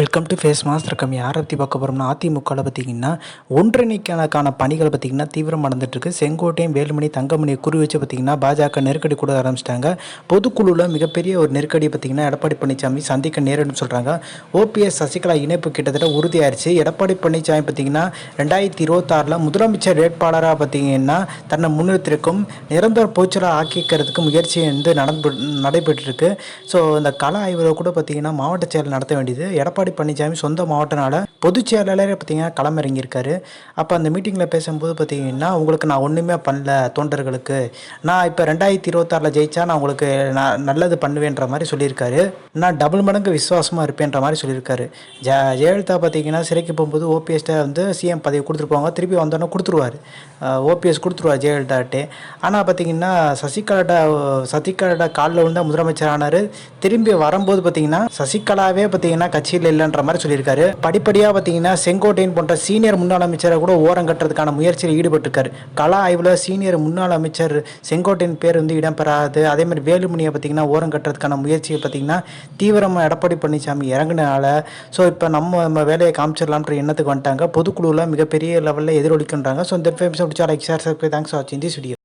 Welcome to face master கம்மி யாரை பற்றி பார்க்க போகிறோம்னா அதிமுகவில் பார்த்தீங்கன்னா ஒன்றிணைக்கான பணிகள் பார்த்திங்கன்னா தீவிரம் நடந்துட்டுருக்கு செங்கோட்டையும் வேலுமணி தங்கமணியை குறி வச்சு பார்த்திங்கன்னா பாஜக நெருக்கடி கூட ஆரம்பிச்சிட்டாங்க. பொதுக்குழுவில் மிகப்பெரிய ஒரு நெருக்கடி பார்த்திங்கன்னா எடப்பாடி பழனிசாமி சந்திக்க நேரிடும் சொல்கிறாங்க ஓபிஎஸ் சசிகலா இணைப்பு கிட்டத்தட்ட உறுதியாயிருச்சு. எடப்பாடி பழனிசாமி பார்த்திங்கன்னா ரெண்டாயிரத்தி இருபத்தாறில் முதலமைச்சர் வேட்பாளராக பார்த்திங்கன்னா தன்னை முன்னிறுத்திருக்கும் நிரந்தர போச்சலாக ஆக்கிக்கிறதுக்கு முயற்சி வந்து நடந்து நடைபெற்றிருக்கு. ஸோ இந்த கல ஆய்வில் கூட பார்த்திங்கன்னா மாவட்ட செயல் நடத்த வேண்டியது எடப்பாடி பழனிசாமி சொந்த மாவட்டனால பொதுச் செயலாளரே பார்த்திங்கன்னா களமிறங்கியிருக்காரு. அப்போ அந்த மீட்டிங்கில் பேசும்போது பார்த்தீங்கன்னா உங்களுக்கு நான் ஒன்றுமே பண்ணல தொண்டர்களுக்கு. நான் இப்போ ரெண்டாயிரத்தி இருபத்தாறில் ஜெயிச்சா நான் உங்களுக்கு நான் நல்லது பண்ணுவேன்ற மாதிரி சொல்லியிருக்காரு. நான் டபுள் மடங்கு விசுவாசமாக இருப்பேன்ற மாதிரி சொல்லியிருக்காரு. ஜ ஜெயலலிதா பார்த்தீங்கன்னா சிறைக்கு போகும்போது ஓபிஎஸ்ட்டை வந்து சிஎம் பதவி கொடுத்துருப்பாங்க. திருப்பி வந்தோடனே கொடுத்துருவார். ஓபிஎஸ் கொடுத்துருவார் ஜெயலலிதாட்டே. ஆனால் பார்த்தீங்கன்னா சசிகலாட்ட சசிகலாட்ட காலில் விழுந்த முதலமைச்சர் ஆனார். திரும்பி வரும்போது பார்த்தீங்கன்னா சசிகலாவே பார்த்தீங்கன்னா கட்சியில் இல்லைன்ற மாதிரி சொல்லியிருக்காரு. படிப்படியாக பார்த்தீங்கன்னா செங்கோட்டையன் போன்ற சீனியர் முன்னாள் அமைச்சரை கூட ஓரம் கட்டுறதுக்கான முயற்சியில் ஈடுபட்டிருக்காரு. கலா ஆய்வில் சீனியர் முன்னாள் அமைச்சர் செங்கோட்டையன் பேர் வந்து இடம்பெறாது. அதே மாதிரி வேலுமணியை பார்த்தீங்கன்னா ஓரம் கட்டுறதுக்கான முயற்சியை பார்த்தீங்கன்னா தீவிரமாக எடப்பாடி பழனிசாமி இறங்கினால ஸோ இப்போ நம்ம நம்ம வேலையை காமிச்சிடலாம்ன்ற எண்ணத்துக்கு வந்துட்டாங்க. பொதுக்குழுவில் மிகப்பெரிய லெவலில் எதிரொலிக்கின்றாங்க. ஸோ இந்த ஃபேமஸ் லைக் ஷேர் தேங்க்ஸ் வாட்சிங் திஸ் வீடியோ